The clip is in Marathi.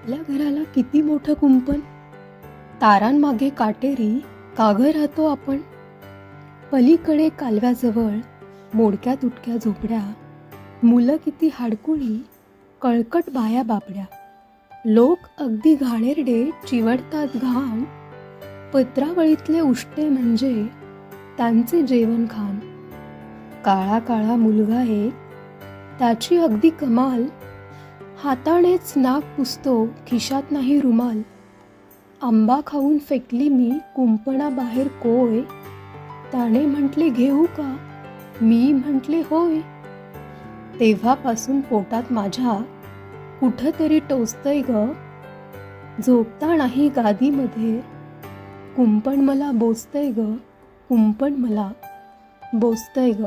आपल्या घराला किती मोठं कुंपण? तारांमागे काटेरी काघं राहतो आपण. पलीकडे कालव्याजवळ मोडक्या तुटक्या झोपड्या मुलं किती हाडकुळी कळकट बाया बापड्या. लोक अगदी घाणेरडे चिवडतात घाण पत्रावळीतले उष्टे म्हणजे त्यांचे जेवण खाण. काळा काळा मुलगा एक त्याची अगदी कमाल हातानेच नाक पुसतो खिशात नाही रुमाल. आंबा खाऊन फेकली मी कुंपणाबाहेर कोय. त्याने म्हटले घेऊ का? मी म्हटले होय. तेव्हापासून पोटात माझ्या कुठंतरी टोचतंय ग. झोपता नाही गादीमध्ये. कुंपण मला बोचतंय ग. कुंपण मला बोचतंय ग.